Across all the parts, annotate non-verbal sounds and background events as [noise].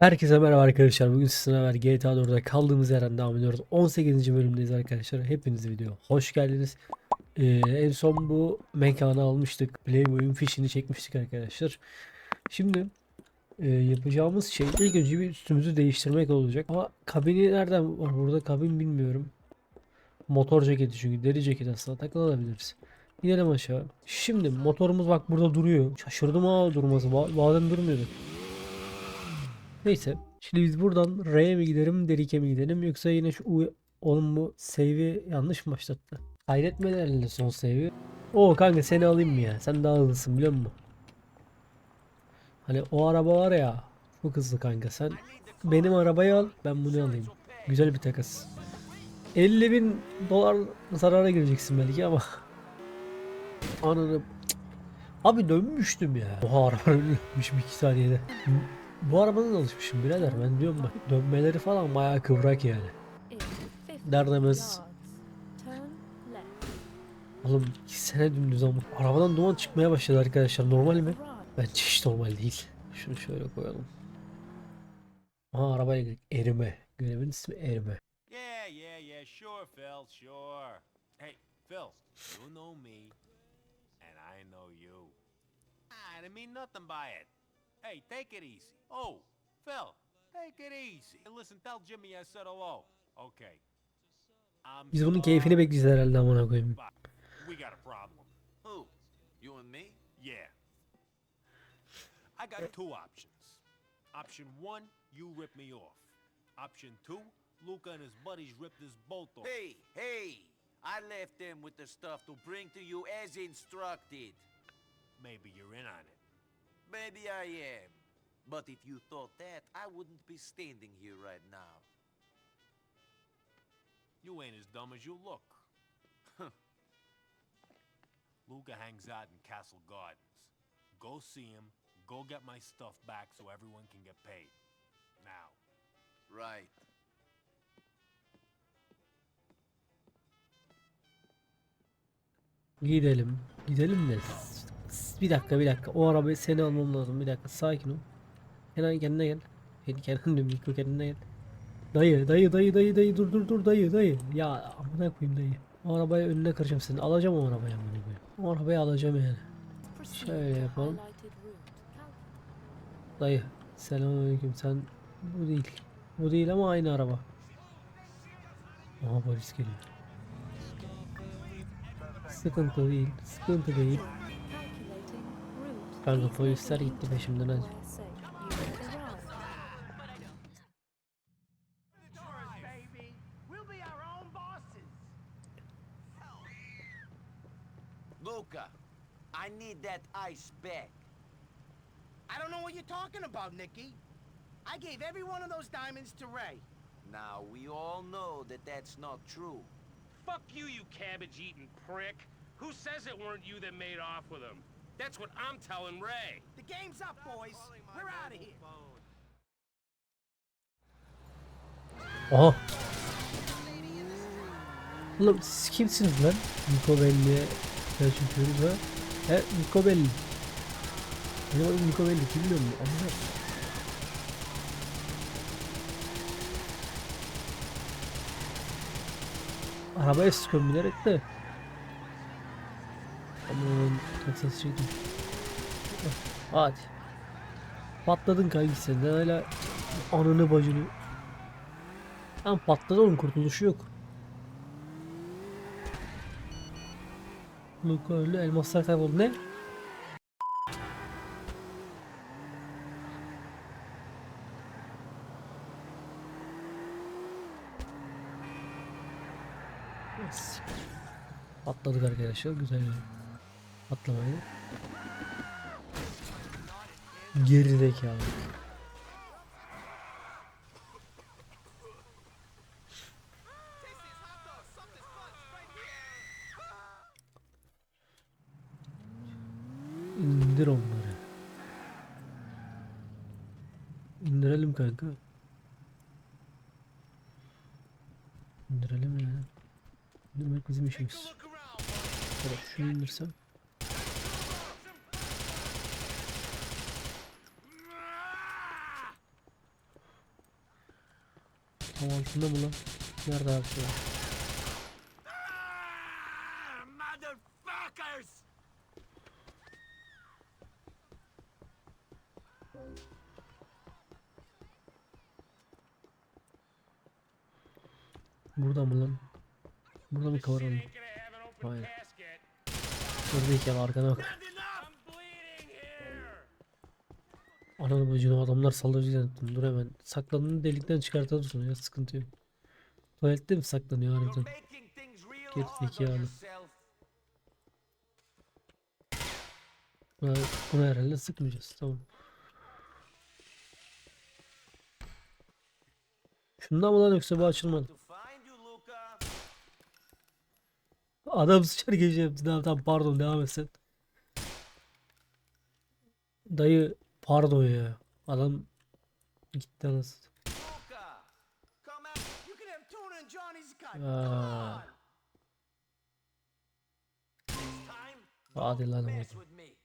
Herkese merhaba arkadaşlar. Bugün sizinle beraber GTA 4'de kaldığımız yerden devam ediyoruz. 18. bölümdeyiz arkadaşlar. Hepiniz video hoş geldiniz. Ee, en son bu mekanı almıştık. Playboy'un fişini çekmiştik arkadaşlar. Şimdi e, yapacağımız şey ilk önce bir üstümüzü değiştirmek olacak. Ama kabini nereden var burada kabin bilmiyorum. Motor ceketi çünkü deri ceket aslında takılabiliriz. İnelim aşağı. Şimdi motorumuz bak burada duruyor. Şaşırdım ha durması. Ba- Bazen durmuyordu. Neyse. Şimdi biz buradan R'ye mi gidelim, Derik'e mi gidelim yoksa yine şu U... Oğlum bu save'i yanlış mı başlattı? Kaydetmedi herhalde son save'i. Oo kanka seni alayım mı ya? Sen daha hızlısın biliyor musun? Hani o araba var ya. Çok hızlı kanka sen. Benim arabayı al ben bunu alayım. Güzel bir takas. 50 bin dolar zarara gireceksin belki ama. Ananı. Abi dönmüştüm ya. Oha araba dönmüş bir iki saniyede. Bu arabadan alışmışım birader ben diyorum bak dönmeleri falan bayağı kıvrak yani. Derdemez. Oğlum iki sene dümdüz ama arabadan duman çıkmaya başladı arkadaşlar normal mi? Bence hiç normal değil. Şunu şöyle koyalım. Aha arabaya. Erime. Görevin ismi erime. Yeah, yeah, yeah, sure, Phil, sure. Hey, Phil, you know me, and I know you. I didn't mean nothing by it. Hey, take it easy. Oh, Phil, take it easy. Hey, Listen, tell Jimmy I said hello. Okay. I'm Biz bunun keyfini sorry, bekleyeceğiz herhalde amına koyayım. but we got a problem. Who? You and me? Yeah. I got two options. Option one, you rip me off. Option two, Luca and his buddies ripped this bolt off. Hey, hey! I left them with the stuff to bring to you as instructed. Maybe you're in on it. Maybe I am. But if you thought that, I wouldn't be standing here right now. You ain't as dumb as you look. Luca hangs out in Castle Gardens. Go see him, go get my stuff back so everyone can get paid. Now. Right. Gidelim. Gidelim de. Bir dakika bir dakika. O arabayı seni almam lazım. Bir dakika sakin ol. Kenan kendine gel. Kenan diyorum Mikro kendine gel. Dayı dayı dayı dayı dayı dur dur dur dayı dayı. Ya amına koyayım dayı. O arabaya önüne kıracağım seni. Alacağım o arabayı amına koyayım. O arabayı alacağım yani. Şöyle yapalım. Dayı selamünaleyküm sen bu değil. Bu değil ama aynı araba. Aha polis geliyor. Sıkıntı değil, sıkıntı değil. Kanka polisler gitti peşimden hadi. baby. We'll be our. Luca, I need that ice back. I don't know what you're talking about, Nicky. I gave every one of those diamonds to Ray. Now, we all know that that's not true. Fuck you, you cabbage-eating prick. Who says it weren't you that made off with him? That's what I'm telling Ray. The game's up, boys. We're out of here. Aha. Oğlum siz kimsiniz lan? Niko Belli. Selçuk Yürüz ha. He Niko Belli. Benim adım Niko Belli. Kim biliyor mu? Amına. Arabaya sıkıyorum bilerek de. Aman çektim. Hadi. Patladın kanki sen. Sen hala ananı bacını. Tam patladı onun kurtuluşu yok. Luka öldü elmaslar kayboldu ne? Yes. Patladık arkadaşlar güzel yani. Patlamaydı. Geri zekalı. İndir onları. İndirelim kanka. İndirelim ya. İndirmek bizim işimiz. Evet şunu indirsem. Tam altında mı lan? Nerede abi şu an? Burada mı lan? Burada bir Shit kavuralım. Hayır. casket. Buradayken arkana bak. I'm bleeding here. Ananı saldırıcı zannettim. Dur hemen. Saklandığını delikten çıkartırsın ya sıkıntı yok. Tuvalette mi saklanıyor harbiden? Geri zekalı. Ha, Bunu herhalde sıkmayacağız. Tamam. Şundan mı lan yoksa bu açılmadı? Adam sıçar geçeceğim. Tamam tamam pardon devam et sen. Dayı pardon ya. Adam gitti anasını. Luca, come out. You can have tuna and Johnny's cut. Come Ah. on. This time, Hadi don't lan mess oğlum. with me.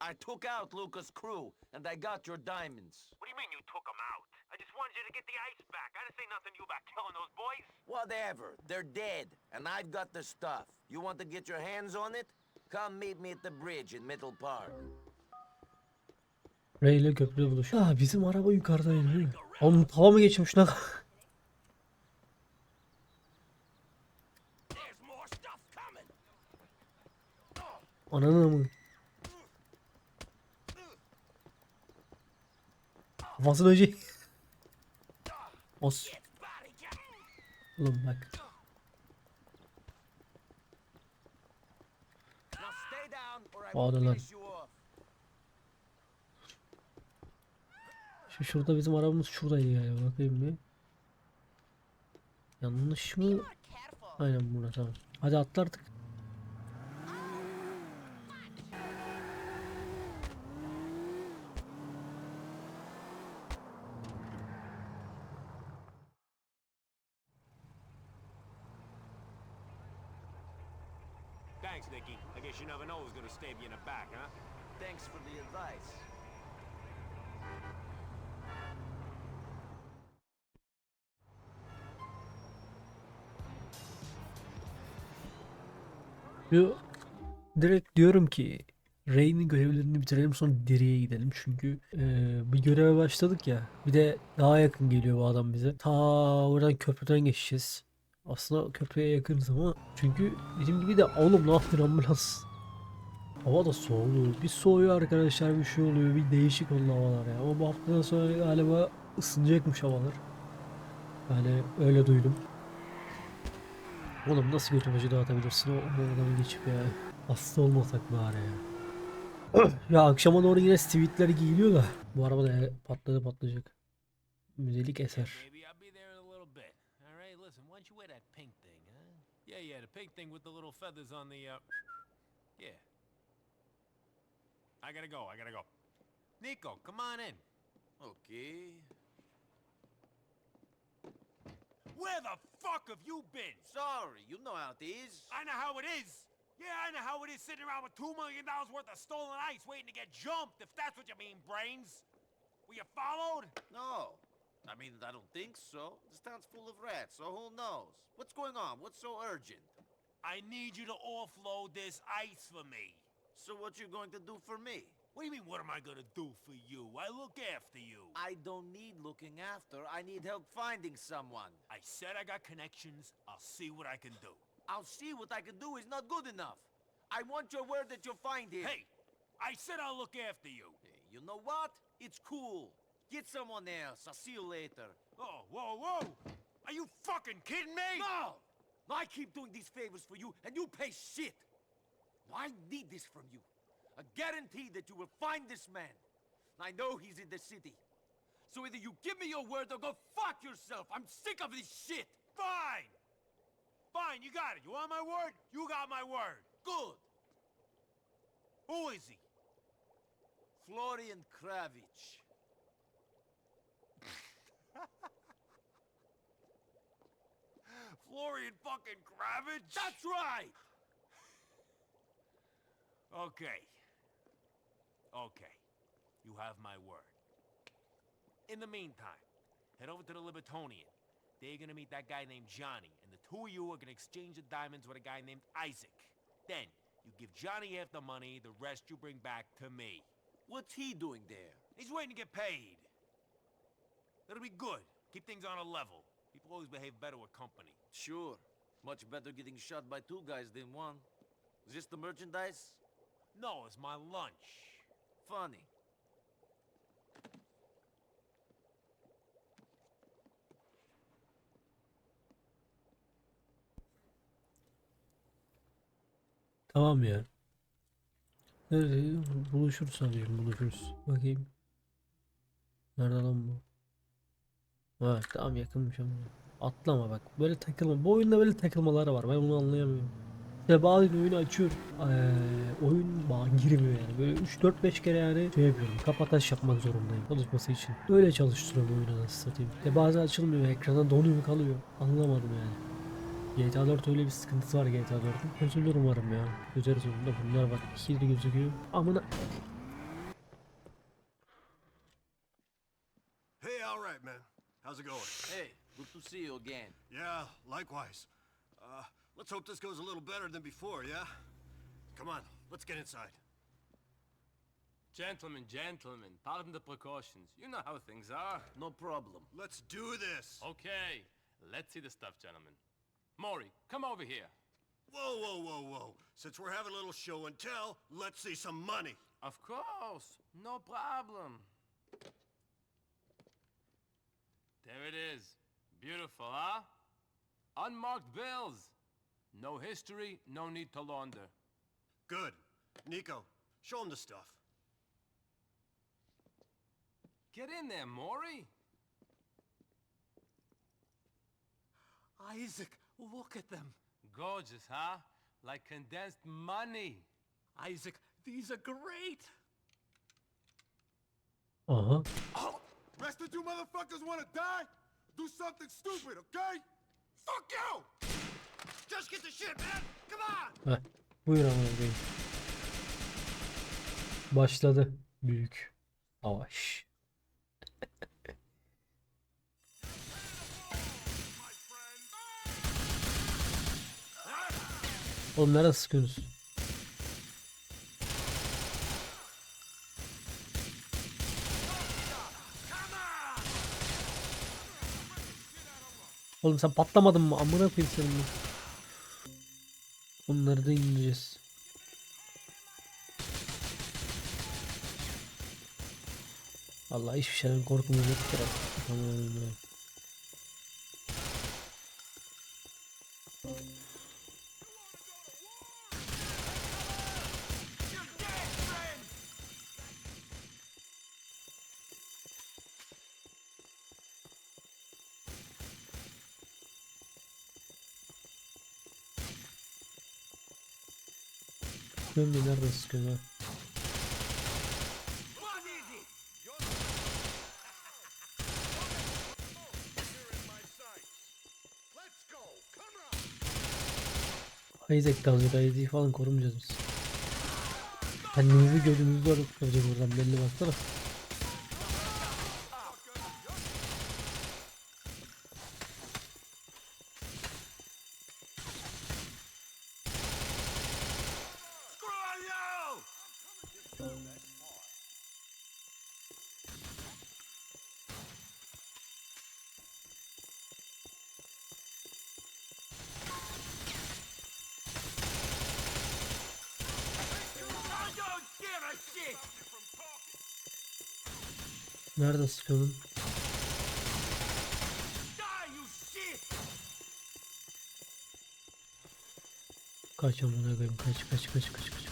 I took out Luca's crew, and I got your diamonds. What do you mean you took him out? I just wanted you to get the ice back. I didn't say nothing to you about killing those boys. Whatever, they're dead, and I've got the stuff. You want to get your hands on it? Come meet me at the bridge in Middle Park. Ray ile köprüde buluşuyor. Aa bizim araba yukarıdaydı değil mi? Oğlum hava mı geçmiş lan? There's more stuff coming. Ananı mı? Kafasını önce... Os. Oğlum bak. Hadi lan. Şu şurada bizim arabamız şuradaydı galiba. Bakayım bir. Yanlış mı? Aynen burada tamam. Hadi atla artık. Yo, direkt diyorum ki Ray'nin görevlerini bitirelim sonra Diri'ye gidelim. Çünkü eee, bir göreve başladık ya. Bir de daha yakın geliyor bu adam bize. Ta oradan köprüden geçeceğiz. Aslında köprüye yakınız ama çünkü dediğim gibi de oğlum ne ambulans? Hava da soğudu. Bir soğuyor arkadaşlar bir şey oluyor. Bir değişik oldu havalar ya. Ama bu haftadan sonra galiba ısınacakmış havalar. Yani öyle duydum. Oğlum nasıl götürmeci dağıtabilirsin o, o adamı geçip ya. Hasta olmasak bari ya. ya akşama doğru yine sivitler giyiliyor da. Bu araba da patladı patlayacak. Müzelik eser. Uh... Yeah. I gotta go, I gotta go. Nico, come on in. Okay. Where the fuck have you been? Sorry, you know how it is. I know how it is. Yeah, I know how it is sitting around with two million dollars worth of stolen ice waiting to get jumped, if that's what you mean, brains. Were you followed? No. I mean, I don't think so. This town's full of rats, so who knows? What's going on? What's so urgent? I need you to offload this ice for me. So what you going to do for me? What do you mean, what am I gonna do for you? I look after you. I don't need looking after. I need help finding someone. I said I got connections. I'll see what I can do. I'll see what I can do is not good enough. I want your word that you'll find him. Hey, I said I'll look after you. Hey, you know what? It's cool. Get someone else. I'll see you later. Oh, whoa, whoa! Are you fucking kidding me? No! I keep doing these favors for you, and you pay shit. I need this from you. A guarantee that you will find this man. I know he's in the city. So either you give me your word or go fuck yourself. I'm sick of this shit. Fine! Fine, you got it. You want my word? You got my word. Good. Who is he? Florian Kravich. [laughs] Florian fucking Kravitz? That's right. Okay. Okay. You have my word. In the meantime, head over to the Libertonian. There you're gonna meet that guy named Johnny, and the two of you are gonna exchange the diamonds with a guy named Isaac. Then, you give Johnny half the money, the rest you bring back to me. What's he doing there? He's waiting to get paid. That'll be good. Keep things on a level. People always behave better with company. Sure. Much better getting shot by two guys than one. Is this the merchandise? No, it's my lunch. Funny. Tamam ya. Nerede? Buluşuruz sanıyorum buluşuruz. Bakayım. Nerede lan bu? Ha tamam yakınmış ama. Atlama bak. Böyle takılma. Bu oyunda böyle takılmalar var. Ben onu anlayamıyorum. İşte bazen oyunu açıyorum. Eee, oyun bana girmiyor yani. Böyle 3-4-5 kere yani şey yapıyorum. Kapataş yapmak zorundayım çalışması için. Öyle çalıştırıyorum oyunu nasıl satayım. İşte bazen açılmıyor. Ekrana donuyor kalıyor. Anlamadım yani. GTA 4 öyle bir sıkıntısı var GTA 4'ün. Çözülür umarım ya. Çözeriz onu da bunlar bak ikili gözüküyor. Amına Hey, all right, man. How's it going? Hey, good to see you again. Yeah, likewise. Uh, let's hope this goes a little better than before, yeah? Come on, let's get inside. Gentlemen, gentlemen, pardon the precautions. You know how things are. No problem. Let's do this. Okay, let's see the stuff, gentlemen. Maury, come over here. Whoa, whoa, whoa, whoa. Since we're having a little show and tell, let's see some money. Of course, no problem. There it is. Beautiful, huh? Unmarked bills. No history, no need to launder. Good. Nico, show him the stuff. Get in there, Maury. Isaac, look at them. Gorgeous, huh? Like condensed money. Isaac, these are great. aha. Rest of you motherfuckers wanna die? Do something stupid, okay? Fuck you! Just get the shit, man! Come on! Heh. Buyur amına koyayım. Başladı büyük savaş. Oğlum nereye sıkıyorsunuz? Oğlum sen patlamadın mı? Amına koyayım senin bu. Bunları da indireceğiz. Vallahi hiçbir şeyden biraz. Tamam Sıkıyorum da nerede sıkıyorum? Isaac kalacak Isaac'i falan korumayacağız biz. Kendimizi gözümüzü doğru tutacağız buradan belli baksana. Nerede sıkıyorsun? Kaç amına koyayım kaç kaç kaç kaç kaç.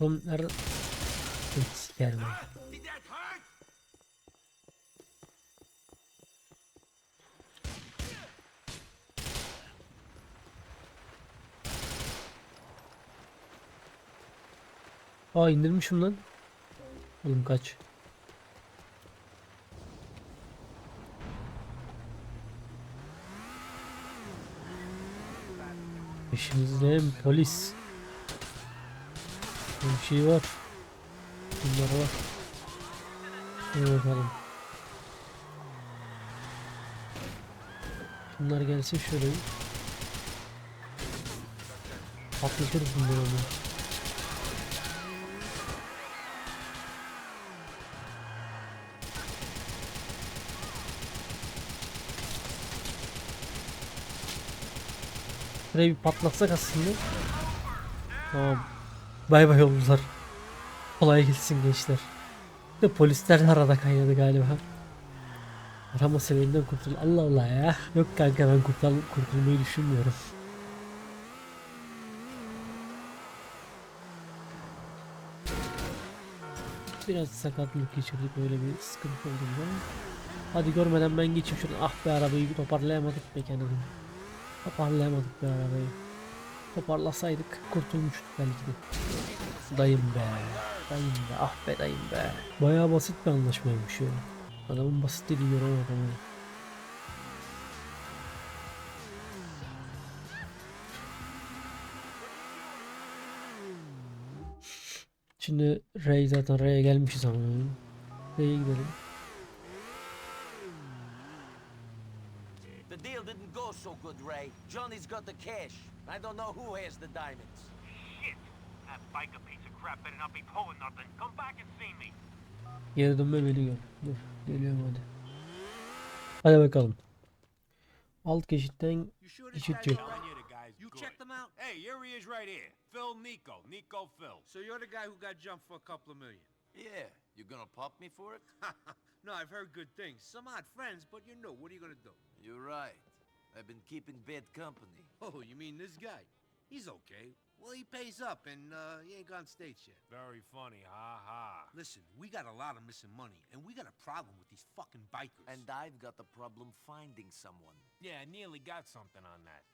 Oğlum nerede? Sikerim. Aa indirmişim lan. Oğlum kaç. Peşimizde polis. Bir şey var. Bunlar var. Hadi bakalım. Bunlar gelsin şöyle. Patlatırız bunları onu. Şurayı bir patlatsak aslında. Tamam. Bay bay oldular. Kolay gelsin gençler. De polisler arada kaynadı galiba. Arama sebebinden kurtul. Allah Allah ya. Yok kanka ben kurtul kurtulmayı düşünmüyorum. Biraz sakatlık geçirdik öyle bir sıkıntı oldu ama. Hadi görmeden ben geçeyim şuradan. Ah be arabayı toparlayamadık be kendini. Toparlayamadık be arabayı. Toparlasaydık kurtulmuştuk belki de. Dayım be. Dayım be. Ah be dayım be. Bayağı basit bir anlaşmaymış ya. Adamın basit dediği ama. Şimdi Ray zaten Ray'e gelmişiz ama. Ray'e gidelim. So good, Ray. Johnny's got the cash. I don't know who has the diamonds. Shit! That biker piece of crap better not be pulling nothing. Come back and see me. Geri dönme beni gör. Dur. Geliyorum hadi. Hadi bakalım. Alt geçitten You sure this geçit guy's yok. telling you the guy's You good? checked him out? Hey, here he is right here. Phil Nico. Nico Phil. So you're the guy who got jumped for a couple of million? Yeah, you gonna pop me for it? [laughs] no, I've heard good things. Some odd friends, but you know, what are you gonna do? You're right. I've been keeping bad company. Oh, you mean this guy? He's okay. Well, he pays up, and uh, he ain't gone states yet. Very funny, ha ha. Listen, we got a lot of missing money, and we got a problem with these fucking bikers. And I've got a problem finding someone. Yeah, I nearly got something on that.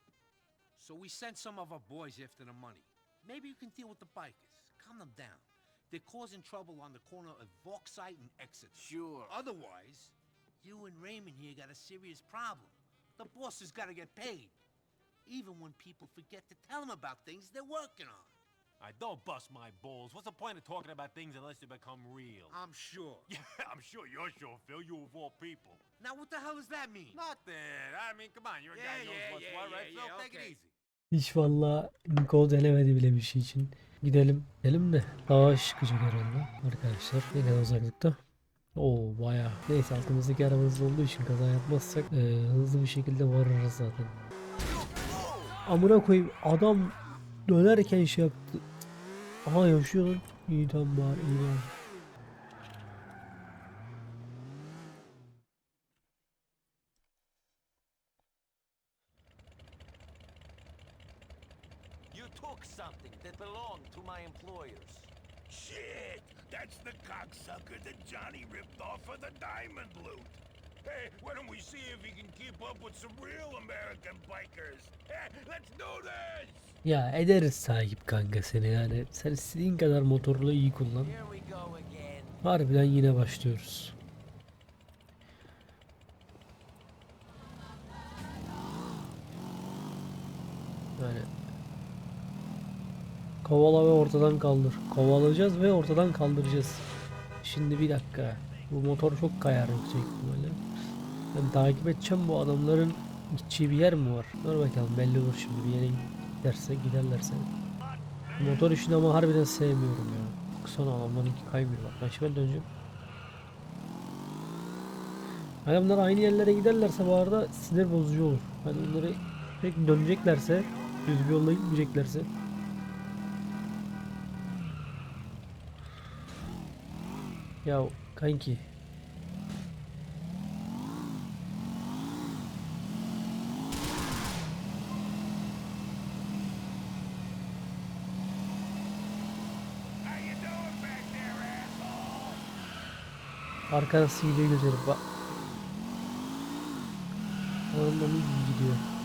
so we sent some of our boys after the money. Maybe you can deal with the bikers. Calm them down. They're causing trouble on the corner of Vauxhall and Exeter. Sure. Otherwise, you and Raymond here got a serious problem. The boss has got to get paid. Even when people forget to tell him about things they're working on. I don't bust my balls. What's the point of talking about things unless they become real? I'm sure. [laughs] yeah, I'm sure you're sure, Phil. You of all people. Now, what the hell does that mean? Nothing. I mean, come on. You're a Yeah, guy who knows yeah, what's what, yeah, right, Phil? yeah, Take okay. it easy. hiç valla Nico denemedi bile bir şey için. Gidelim. Gidelim de. Daha çıkacak herhalde arkadaşlar. Ne kadar uzaklıkta? Oo baya. Neyse altımızdaki araba hızlı olduğu için kaza yapmazsak eee, hızlı bir şekilde varırız zaten. Amına koyayım adam dönerken şey yaptı. Aha yaşıyor lan. İyi tamam bari iyi bari. You took something that belonged to my employers. Shit! That's the cocksucker that Johnny ripped off for the diamond loot. Hey, why don't we see if he can keep up with some real American bikers? Hey, let's do this! Ya ederiz sahip kanka seni yani. Sen istediğin kadar motorla iyi kullan. Here we go again. Harbiden yine başlıyoruz. Yani kovala ve ortadan kaldır. Kovalayacağız ve ortadan kaldıracağız. Şimdi bir dakika. Bu motor çok kayar yüksek ihtimalle. Ben takip edeceğim bu adamların gideceği bir yer mi var? Dur bakalım belli olur şimdi bir yere giderse giderlerse. Motor işini ama harbiden sevmiyorum ya. Baksana adamlarınki kaymıyor bak. Ben şimdi döneceğim. Adamlar aynı yerlere giderlerse bu arada sinir bozucu olur. Hani onları pek döneceklerse, düz bir yolda gitmeyeceklerse. Ya kanki. Arkada hile gözerim bak. İyi gidiyor?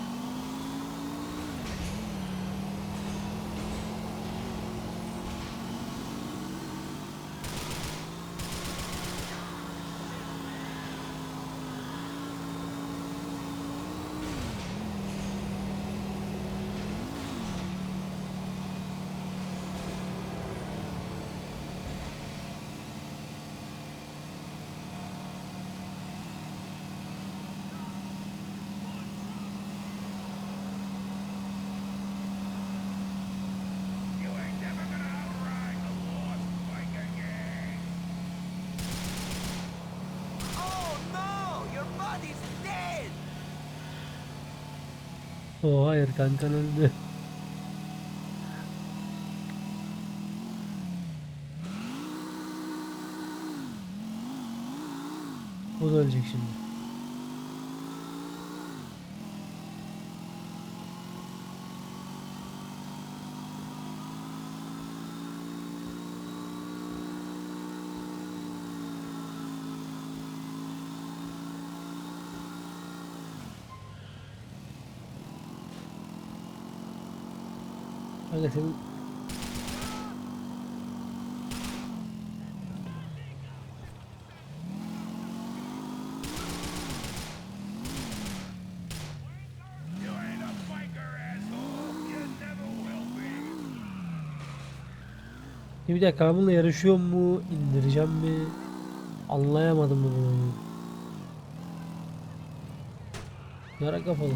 Oh hayır kankan öldü. O da ölecek şimdi. Kanka senin You ain't a biker, asshole. You never will be. bir dakika bununla yarışıyor mu? indireceğim mi? Anlayamadım bunu. Yara kafalı.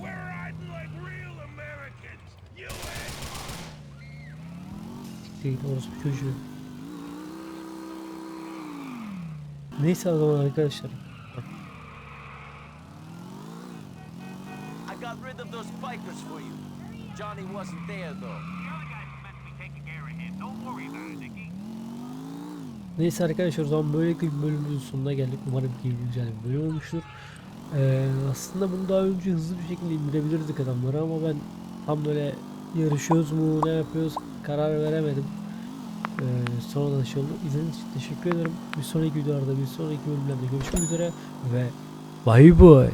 We're riding like real Americans. You ain't. Değil orası bir çocuğu. Neyse o zaman arkadaşlar. Johnny wasn't there though. Neyse arkadaşlar o zaman böylelikle bir bölümümüzün sonuna geldik. Umarım ki güzel bir bölüm olmuştur. Ee, aslında bunu daha önce hızlı bir şekilde indirebilirdik adamları ama ben tam böyle yarışıyoruz mu ne yapıyoruz karar veremedim. Ee, sonradan şey oldu. İzlediğiniz için teşekkür ederim. Bir sonraki videolarda bir sonraki bölümlerde görüşmek üzere ve bay bay.